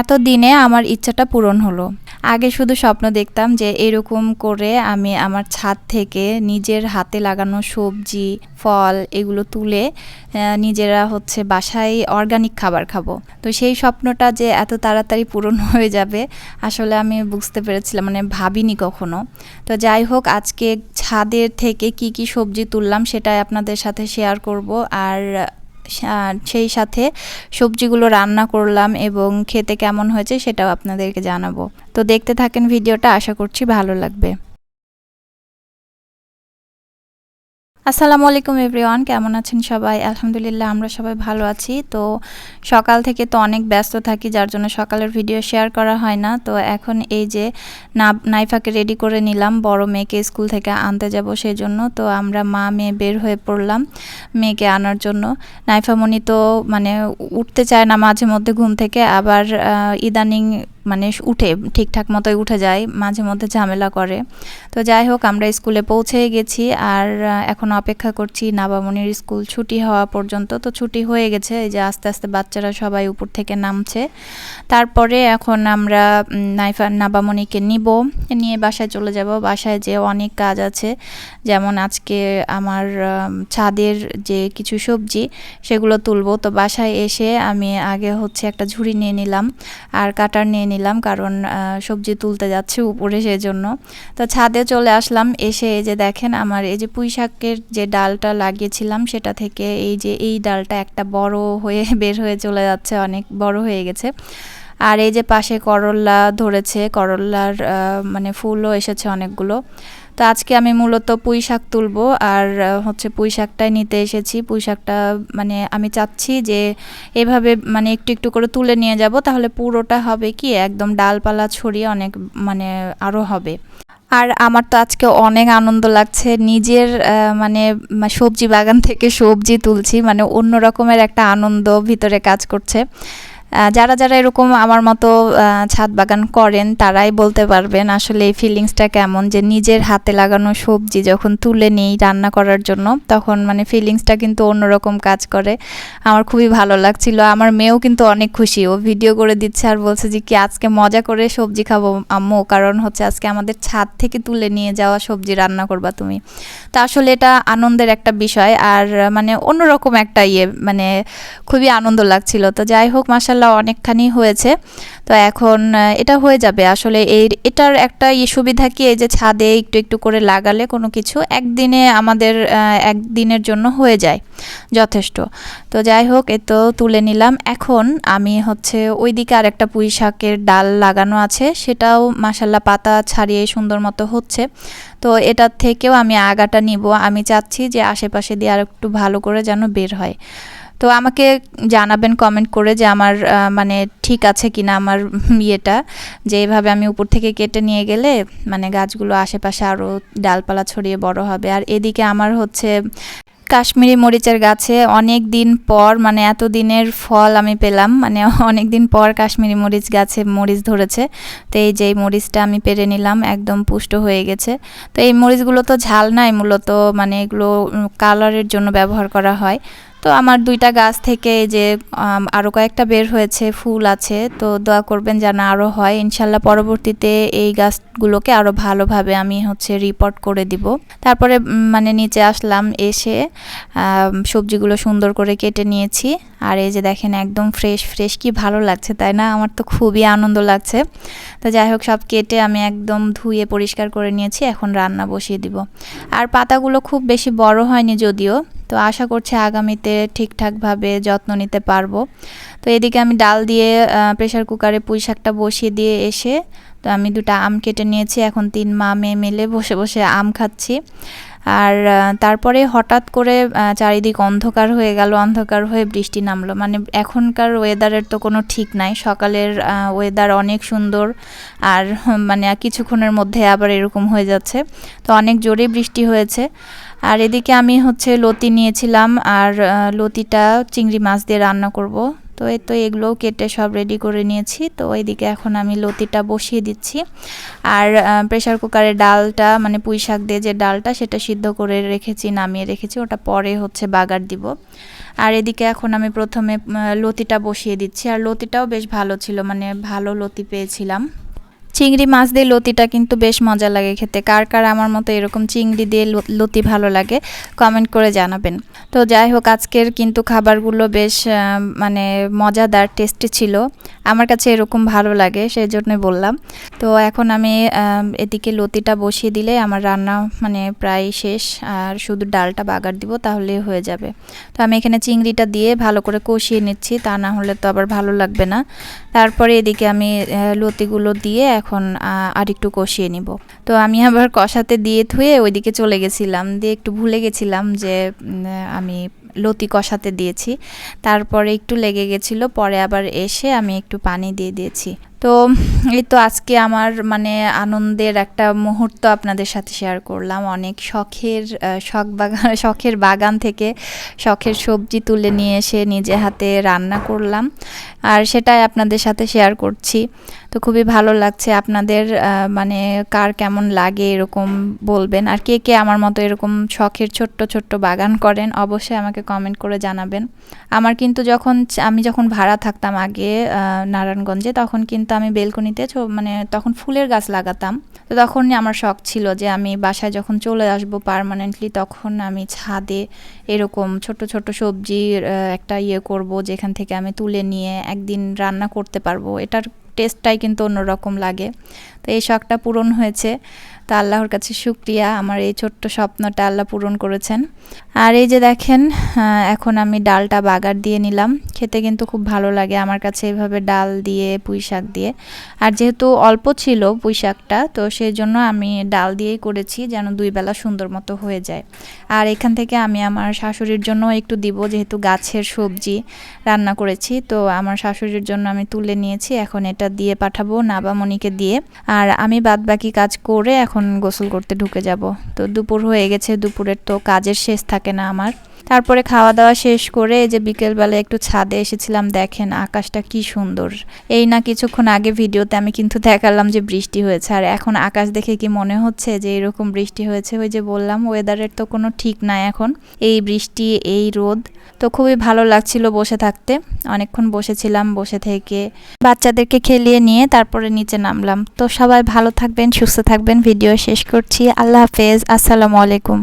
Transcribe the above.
এত দিনে আমার ইচ্ছাটা পূরণ হলো। আগে শুধু স্বপ্ন দেখতাম যে এরকম করে আমি আমার ছাদ থেকে নিজের হাতে লাগানো সবজি, ফল এগুলো তুলে নিজেরা হচ্ছে বাসায় অর্গানিক খাবার খাব। তো সেই স্বপ্নটা যে এত তাড়াতাড়ি পূরণ হয়ে যাবে, আসলে আমি বুঝতে পেরেছিলাম মানে ভাবিনি কখনো। তো যাই হোক, আজকে ছাদের থেকে কি কি সবজি তুললাম সেটাই আপনাদের সাথে শেয়ার করব। আর সা- সেই সাথে সবজিগুলো রান্না করলাম এবং খেতে কেমন হয়েছে সেটাও আপনাদেরকে জানাব। তো দেখতে থাকেন ভিডিওটা, আশা করছি ভালো লাগবে। আসসালামু আলাইকুম এভরিওয়ান, কেমন আছেন সবাই? আলহামদুলিল্লাহ, আমরা সবাই ভালো আছি। তো সকাল থেকে তো অনেক ব্যস্ত থাকি, যার জন্য সকালের ভিডিও শেয়ার করা হয় না। তো এখন এই যে নাইফাকে রেডি করে নিলাম, বড় মেয়েকে স্কুল থেকে আনতে যাব সেই জন্য তো আমরা মা, মেয়ে বের হয়ে পড়লাম মেয়েকে আনার জন্য। নাইফামণি তো মানে উঠতে চায় না মাঝে মধ্যে ঘুম থেকে। আবার ইদানিং মানে উঠে, ঠিকঠাক মতোই উঠে যায়, মাঝে মধ্যে ঝামেলা করে। তো যাই হোক, আমরা স্কুলে পৌঁছে গেছি আর এখন অপেক্ষা করছি নাবামনির স্কুল ছুটি হওয়া পর্যন্ত। তো ছুটি হয়ে গেছে, এই যে আস্তে আস্তে বাচ্চারা সবাই উপর থেকে নামছে। তারপরে এখন আমরা নাইফা নাবামনিকে নিব, নিয়ে বাসায় চলে যাব। বাসায় যে অনেক কাজ আছে, যেমন আজকে আমার ছাদের যে কিছু সবজি, সেগুলো তুলবো। তো বাসায় এসে আমি আগে হচ্ছে একটা ঝুড়ি নিয়ে নিলাম, আর কাটার নিয়ে নিলাম, কারণ সবজি তুলতে যাচ্ছে উপরে সেই জন্য তো ছাদে চলে আসলাম, এসে এই যে দেখেন আমার এই যে পুঁই শাকের যে ডালটা লাগিয়েছিলাম, সেটা থেকে এই যে এই ডালটা একটা বড় হয়ে বের হয়ে চলে যাচ্ছে, অনেক বড় হয়ে গেছে। আর এই যে পাশে করল্লা ধরেছে করল্লার মানে ফুলও এসেছে অনেকগুলো। তো আজকে আমি মূলত পুঁই শাক তুলবো আর হচ্ছে পুঁই শাকটাই নিতে এসেছি। পুঁই শাকটা মানে আমি চাচ্ছি যে এভাবে মানে একটু একটু করে তুলে নিয়ে যাব, তাহলে পুরোটা হবে কি, একদম ডালপালা ছড়িয়ে অনেক মানে আরও হবে। আর আমার তো আজকে অনেক আনন্দ লাগছে, নিজের মানে সবজি বাগান থেকে সবজি তুলছি মানে অন্য রকমের একটা আনন্দ ভিতরে কাজ করছে। যারা যারা এরকম আমার মতো ছাদ বাগান করেন, তারাই বলতে পারবেন আসলে এই ফিলিংসটা কেমন, যে নিজের হাতে লাগানো সবজি যখন তুলে নিই রান্না করার জন্য, তখন মানে ফিলিংসটা কিন্তু অন্যরকম কাজ করে। আমার খুবই ভালো লাগছিল। আমার মেয়েও কিন্তু অনেক খুশি। ও ভিডিও করে দিচ্ছে আর বলছে যে, কি আজকে মজা করে সবজি খাব আম্মু? কারণ হচ্ছে আজকে আমাদের ছাদ থেকে তুলে নিয়ে যাওয়া সবজি রান্না করবা তুমি। তা আসলে এটা আনন্দের একটা বিষয়। আর মানে অন্যরকম একটা ইয়ে মানে খুবই আনন্দ লাগছিল। তো যাই হোক মাসাল্লাহ অনেকখানি হয়েছে। তো এখন এটা হয়ে যাবে। আসলে এই এটার একটা ই সুবিধা কি, এই যে ছাদে একটু একটু করে লাগালে কোনো কিছু একদিনে আমাদের একদিনের জন্য হয়ে যায়। যথেষ্ট। তো যাই হোক, এ তো তুলে নিলাম। এখন আমি হচ্ছে ওইদিকে আর একটা পুঁই শাকের ডাল লাগানো আছে। সেটাও মাসাল্লাহ পাতা ছাড়িয়ে সুন্দর মতো হচ্ছে। তো এটার থেকেও আমি আগাটা নিব। আমি চাচ্ছি যে আশেপাশে দিয়ে আর একটু ভালো করে যেন বের হয়। তো আমাকে জানাবেন কমেন্ট করে যে আমার মানে ঠিক আছে কিনা আমার ইয়েটা, যে এভাবে আমি উপর থেকে কেটে নিয়ে গেলে মানে গাছগুলো আশেপাশে আরও ডালপালা ছড়িয়ে বড় হবে। আর এদিকে আমার হচ্ছে কাশ্মীরি মরিচের গাছে অনেক দিন পর মানে এত দিনের ফল আমি পেলাম মানে অনেক দিন পর কাশ্মীরি মরিচ গাছে মরিচ ধরেছে। তো এই যে মরিচটা আমি পেরে নিলাম, একদম পুষ্ট হয়ে গেছে। তো এই মরিচগুলো তো ঝাল নাই, মূলত মানে এগুলো কালারের জন্য ব্যবহার করা হয়। তো আমার দুইটা গাছ থেকে যে আরও কয়েকটা বের হয়েছে, ফুল আছে। তো দোয়া করবেন যেন আরও হয়। ইনশাল্লাহ পরবর্তীতে এই গাছগুলোকে আরও ভালোভাবে আমি হচ্ছে রিপোর্ট করে দিব। তারপরে মানে নিচে আসলাম, এসে সবজিগুলো সুন্দর করে কেটে নিয়েছি। আর এই যে দেখেন, একদম ফ্রেশ ফ্রেশ কি ভালো লাগছে, তাই না? আমার তো খুবই আনন্দ লাগছে। তো যাই হোক, সব কেটে আমি একদম ধুয়ে পরিষ্কার করে নিয়েছি, এখন রান্না বসিয়ে দিব। আর পাতাগুলো খুব বেশি বড় হয়নি যদিও, তো আশা করছি আগামীতে ঠিকঠাকভাবে যত্ন নিতে পারব। তো এদিকে আমি ডাল দিয়ে প্রেশার কুকারে পুঁই শাকটা বসিয়ে দিয়ে এসে তো আমি দুটো আম কেটে নিয়েছি, এখন তিন মা মেয়ে মিলে বসে বসে আম খাচ্ছি। আর তারপরে হঠাৎ করে চারিদিক অন্ধকার হয়ে গেল, অন্ধকার হয়ে বৃষ্টি নামলো। মানে এখনকার ওয়েদারের তো কোনো ঠিক নাই। সকালের ওয়েদার অনেক সুন্দর, আর মানে কিছুক্ষণের মধ্যে আবার এরকম হয়ে যাচ্ছে। তো অনেক জোরে বৃষ্টি হয়েছে। আর এদিকে আমি হচ্ছে লতি নিয়েছিলাম, আর লতিটা চিংড়ি মাছ দিয়ে রান্না করব। তো এই তো এগুলোও কেটে সব রেডি করে নিয়েছি। তো এইদিকে এখন আমি লতিটা বসিয়ে দিচ্ছি। আর প্রেশার কুকারে ডালটা মানে পুঁই শাক দিয়ে যে ডালটা সেটা সিদ্ধ করে রেখেছি, নামিয়ে রেখেছি। ওটা পরে হচ্ছে বাগার দিব। আর এদিকে এখন আমি প্রথমে লতিটা বসিয়ে দিচ্ছি। আর লতিটাও বেশ ভালো ছিল মানে ভালো লতি পেয়েছিলাম। চিংড়ি মাছ দিয়ে লতিটা কিন্তু বেশ মজা লাগে খেতে। কার কার আমার মতো এরকম চিংড়ি দিয়ে লতি ভালো লাগে কমেন্ট করে জানাবেন। তো যাই হোক, আজকের কিন্তু খাবারগুলো বেশ মানে মজাদার টেস্টি ছিল। আমার কাছে এরকম ভালো লাগে সেই জন্যই বললাম। তো এখন আমি এদিকে লতিটা বসিয়ে দিলে আমার রান্না মানে প্রায় শেষ, আর শুধু ডালটা বাগার দিব, তাহলেই হয়ে যাবে। তো আমি এখানে চিংড়িটা দিয়ে ভালো করে কষিয়ে নিচ্ছি, তা না হলে তো আবার ভালো লাগবে না। তারপরে এদিকে আমি লতিগুলো দিয়ে এখন আহ, আরেকটু কষিয়ে নিব। তো আমি আবার কষাতে দিয়ে ধুয়ে ওইদিকে চলে গেছিলাম। দিয়ে একটু ভুলে গেছিলাম যে আমি লতি কষাতে দিয়েছি। তারপরে একটু লেগে গেছিল পরে আবার এসে আমি একটু পানি দিয়ে দিয়েছি। তো এই তো আজকে আমার মানে আনন্দের একটা মুহূর্ত আপনাদের সাথে শেয়ার করলাম। অনেক শখের শখ বাগান শখের বাগান থেকে শখের সবজি তুলে নিয়ে এসে নিজে হাতে রান্না করলাম। আর সেটাই আপনাদের সাথে শেয়ার করছি। তো খুবই ভালো লাগছে আপনাদের মানে কার কেমন লাগে এরকম বলবেন। আর কে কে আমার মতো এরকম শখের ছোট্ট ছোট্ট বাগান করেন, অবশ্যই আমাকে কমেন্ট করে জানাবেন। আমার কিন্তু যখন আমি যখন ভাড়া থাকতাম আগে নারায়ণগঞ্জে, তখন কিন্তু আমি বেলকনিতে মানে তখন ফুলের গাছ লাগাতাম। তো তখনই আমার শখ ছিল যে আমি বাসায় যখন চলে আসব পারমানেন্টলি তখন আমি ছাদে এরকম ছোট ছোট সবজির একটা ইয়ে করব, যেখান থেকে আমি তুলে নিয়ে একদিন রান্না করতে পারব। এটার টেস্টটাই কিন্তু অন্যরকম লাগে। তো এই শখটা পূরণ হয়েছে। তো আল্লাহর কাছে শুক্রিয়া, আমার এই ছোট্ট স্বপ্নটা আল্লাহ পূরণ করেছেন। আর এই যে দেখেন এখন আমি ডালটা বাগার দিয়ে নিলাম। খেতে কিন্তু খুব ভালো লাগে আমার কাছে এভাবে ডাল দিয়ে, পুঁই শাক দিয়ে। আর যেহেতু অল্প ছিল পুঁই শাকটা, তো সেই জন্য আমি ডাল দিয়েই করেছি যেন দুই বেলা সুন্দর মতো হয়ে যায়। আর এখান থেকে আমি আমার শাশুড়ির জন্য একটু দিব, যেহেতু গাছের সবজি রান্না করেছি। তো আমার শাশুড়ির জন্য আমি তুলে নিয়েছি, এখন এটা দিয়ে পাঠাবো নাবামণিকে দিয়ে। আর আমি বাদ বাকি কাজ করে এখন গোসল করতে ঢুকে যাব। তো দুপুর হয়ে গেছে, দুপুরের তো কাজের শেষ থাকে না আমার। তারপরে খাওয়া দাওয়া শেষ করে যে বিকেলবেলা একটু ছাদে এসেছিলাম, দেখেন আকাশটা কি সুন্দর। এই না কিছুক্ষণ আগে ভিডিওতে আমি কিন্তু দেখালাম যে বৃষ্টি হয়েছে, আর এখন আকাশ দেখে কি মনে হচ্ছে যে এরকম বৃষ্টি হয়েছে? ওই যে বললাম ওয়েদারের তো কোনো ঠিক নাই এখন। এই বৃষ্টি, এই রোদ, তো খুবই ভালো লাগছিল বসে থাকতে। অনেকক্ষণ বসেছিলাম, বসে থেকে বাচ্চাদেরকে খেলিয়ে নিয়ে তারপরে নিচে নামলাম। তো সবাই ভালো থাকবেন, সুস্থ থাকবেন, ভিডিও শেষ করছি। আল্লাহ হাফেজ, আসসালামু আলাইকুম।